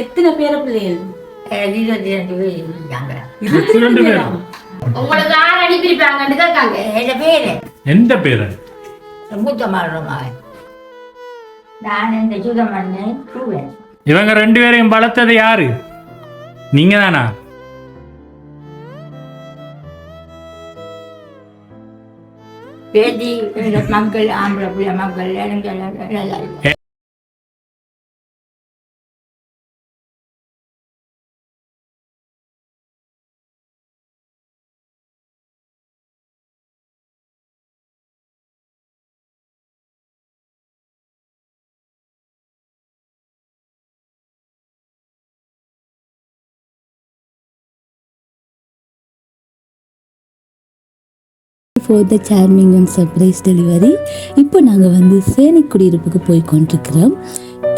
எத்தனை பேர பிள்ளைகள்? இருபத்தி ரெண்டு பேர் இருக்காங்க. இருபத்தி ரெண்டு பேரா? உங்களுக்கு யார் அனுப்பியிருப்பாங்கன்னு கேட்காங்க. என் பேரு. எந்த பேரு? மூத்த மகன் மகன். நான் இந்த சுதமண்ணு சூழன் இவங்க ரெண்டு பேரையும் வளர்த்தது யாரு? நீங்க தானா மக்கள் ஆம்பளை பிள்ளை மக்கள் for the charming and surprise delivery இப்போ நாங்கள் வந்து சேனை குடியிருப்புக்கு போய் கொண்டிருக்கிறோம்.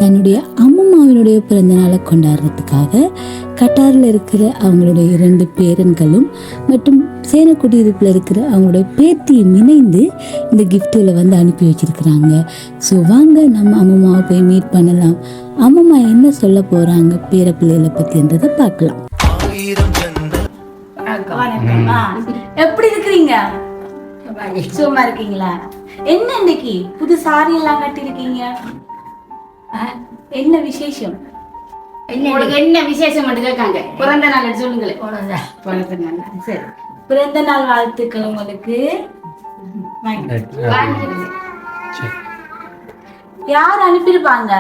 தன்னுடைய அம்மம்மாவினுடைய பிறந்த நாளை கொண்டாடுறதுக்காக கட்டாரில் இருக்கிற அவங்களுடைய இரண்டு பேரன்களும் மற்றும் சேனை குடியிருப்பில் இருக்கிற அவங்களுடைய பேத்தியும் இணைந்து இந்த கிஃப்ட்டுகளை வந்து அனுப்பி வச்சிருக்கிறாங்க. ஸோ வாங்க நம்ம அம்மம்மாவை போய் மீட் பண்ணலாம். அம்மம்மா என்ன சொல்ல போகிறாங்க பேர பிள்ளைகளை பற்றின்றதை பார்க்கலாம். எப்படி இருக்கிறீங்க. சும்மா இருக்கீங்களா? என்ன இன்னைக்கு? புது சாரி எல்லாம் கட்டிருக்கீங்க என்ன விசேஷம்? என்ன உங்களுக்கு என்ன விசேஷம் மட்டும் கேட்காங்க. பிறந்த நாள் சொல்லுங்களேன்? பிறந்த நாள். சரி. பிறந்த நாள் வாழ்த்துக்கள் உங்களுக்கு. யார் அனுப்பியிருப்பாங்க?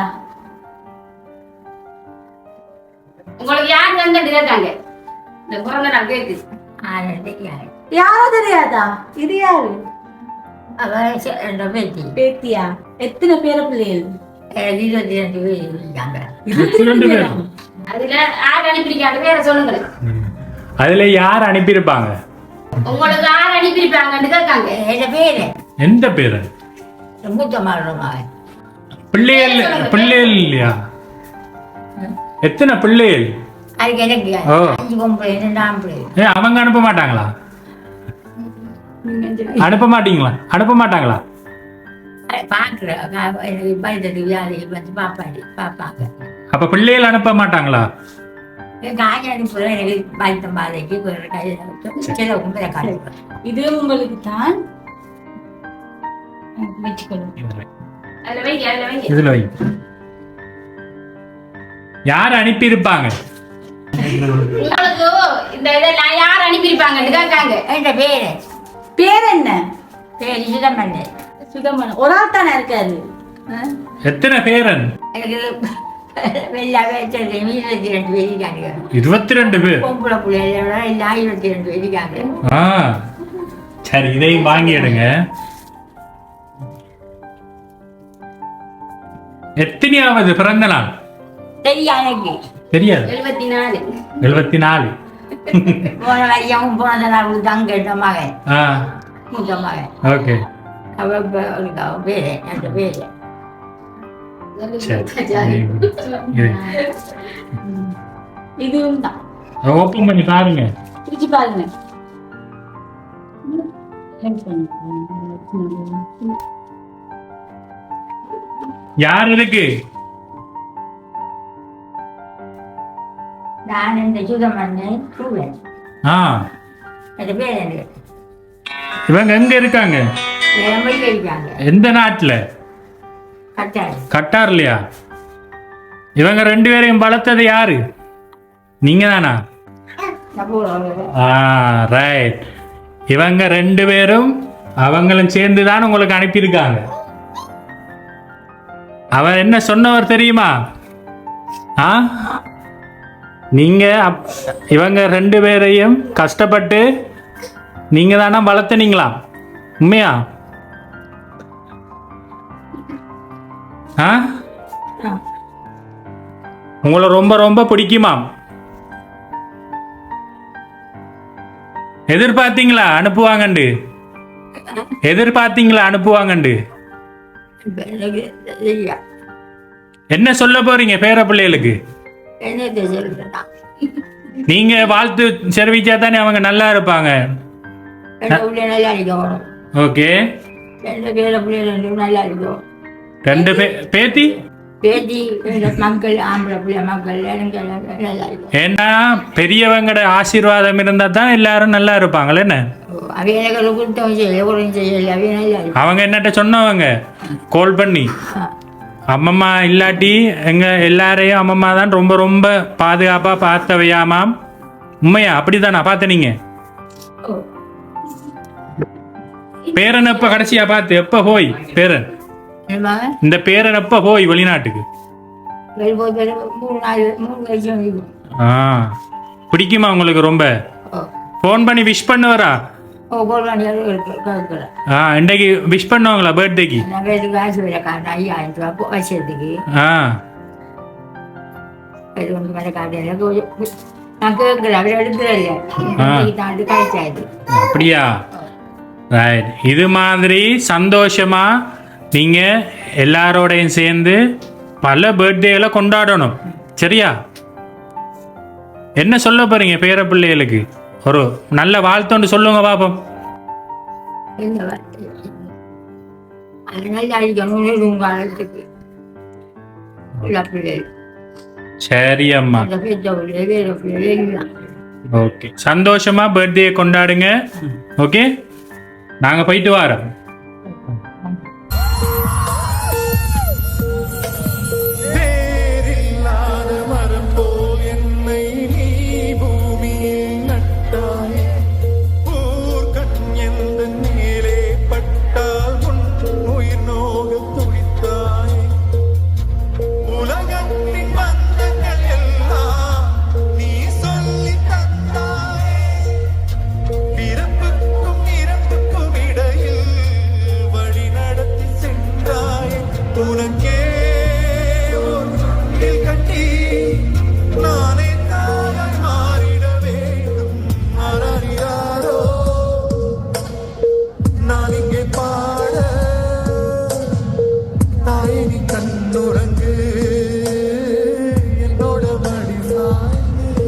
உங்களுக்கு யார் வந்துட்டு கேட்காங்க. இந்த பிறந்த நாள் தெரியாது. யாரும் தெரியாதா? இது யாரு? அவ ச- என்ற பேத்தி. பேத்தியா? எத்தனை பேர பிள்ளைகள்? இருபத்தி ரெண்டு பேர் இருக்காங்க. ரெண்டு பேரா? அதுல யார் அனுப்பியிருக்காங்க? வேற சொல்லுங்களேன். அதுல யார் அனுப்பியிருப்பாங்க? உங்களுக்கு யார் அனுப்பியிருப்பாங்கன்னு கேட்காங்க. என் பேரு? எந்த பேரு? மூத்த மகன் மகன் பிள்ளைகள் பிள்ளைகள் இல்லையா? எத்தனை பிள்ளைகள்? அதுக்கு எனக்கு ஓ. அஞ்சு பொம்பளை ரெண்டு ஆம்பளை ஏ அவங்க அனுப்ப மாட்டாங்களா? அனுப்ப மாட்டீங்களா? அனுப்ப மாட்டாங்களா? அப்ப பிள்ளைகள் அனுப்ப மாட்டாங்களா? இது உங்களுக்கு தான்? இதுல வை. யார் அனுப்பியிருப்பாங்க? உங்களுக்கு இந்த இதெல்லாம் யார் அனுப்பியிருப்பாங்கன்னு கேட்காங்க. என் பேரு. பேர் சுதமண்ணு சுதமன் ஒரு ஆள் தானே இருக்காரு? எத்தனை பேரன்? இருபத்தி ரெண்டு பேர் இருபத்தி ரெண்டு பேர்? சரி இதையும் வாங்கி எடுங்க எத்தனையாவது பிறந்த நாள்? தெரியா எனக்கு? தெரியாது. எழுபத்தி நாலு எழுபத்தி நாலு போன வரையும் போனதை நான் தங்க மகன் மூத்த மகன் ஓகே. அவ இப்ப இருக்கா, அவ பேரு என் பேரு சரி. இது இதுவும் தான். ஓப்பன் பண்ணி பாருங்க. பிரிச்சு பாருங்க. யார் இருக்கு? நான் இந்த சுதமண்ணு ஆ. என் பேர் எனக்கு இவங்க எங்க இருக்காங்க? எந்த நாட்டுல? கட்டாரு. கட்டார்லையா? இவங்க ரெண்டு பேரையும் வளர்த்தது யாரு? நீங்க தானா. ஆ ரைட் இவங்க ரெண்டு பேரும் அவங்களும் சேர்ந்து தான் உங்களுக்கு அனுப்பியிருக்காங்க. அவர் என்ன சொன்னவர் தெரியுமா? ஆ? நீங்க இவங்க ரெண்டு பேரையும் கஷ்டப்பட்டு நீங்க தானே வளர்த்துனீங்களா? உண்மையா? ஆ? உங்களை ரொம்ப ரொம்ப பிடிக்குமாம் எதிர்பார்த்தீங்களா அனுப்புவாங்கண்டு? எதிர்பார்த்தீங்களா அனுப்புவாங்கண்டு? என்ன சொல்ல போறீங்க பேர பிள்ளைகளுக்கு? நீங்க வாழ்த்து தெரிவிச்சா தானே அவங்க நல்லா இருப்பாங்க. ரெண்டு பிள்ளை நல்லா இருக்கணும் ஓகே ரெண்டு பேர பிள்ளை ரெண்டு நல்லா இருக்கும் ரெண்டு பேத்தி பேத்தி மக்கள் ஆம்பளை பிள்ளை மக்கள் நல்லா இருக்கும் ஏன்னா பெரியவங்கட ஆசீர்வாதம் இருந்தா தான் எல்லாரும் நல்லா இருப்பாங்களே என்ன? அவங்க என்னட்ட சொன்னவங்க கால் பண்ணி. அம்மம்மா இல்லாட்டி எங்க எல்லாரையும் அம்மம்மா தான் ரொம்ப ரொம்ப பாதுகாப்பா பார்த்தவையாமாம் உண்மையா? அப்படிதானா? பார்த்த நீங்க? பேரன் எப்ப கடைசியா பார்த்து எப்ப போய்? பேரன். இந்த பேரன் எப்ப போய் வெளிநாட்டுக்கு. பிடிக்குமா உங்களுக்கு ரொம்ப? ஃபோன் பண்ணி விஷ் பண்ணுவாரா? ஆ இன்றைக்கு விஷ் பண்ணுவாங்களா பர்த்டேக்கு ஆ. அப்படியா? ரைட் இது மாதிரி சந்தோஷமா நீங்க எல்லாரோடையும் சேர்ந்து பல பர்த்டேகளை கொண்டாடணும். சரியா? என்ன சொல்ல போறீங்க பேர பிள்ளைகளுக்கு? ஒரு நல்ல வாழ்த்தோண்டு சொல்லுங்க பாப்போம். சரி அம்மா. ஓகே சந்தோஷமா பர்த்டே கொண்டாடுங்க. ஓகே நாங்கள் போயிட்டு வரோம். உனக்கே ஒரு சொல்லில் கட்டி நானே தானாய் மாறிட வேண்டும் மறறியாரோ நான் இங்கே பாட தாயே நீ கண்ணுறங்கு என்னோட மடி சாய்ந்து.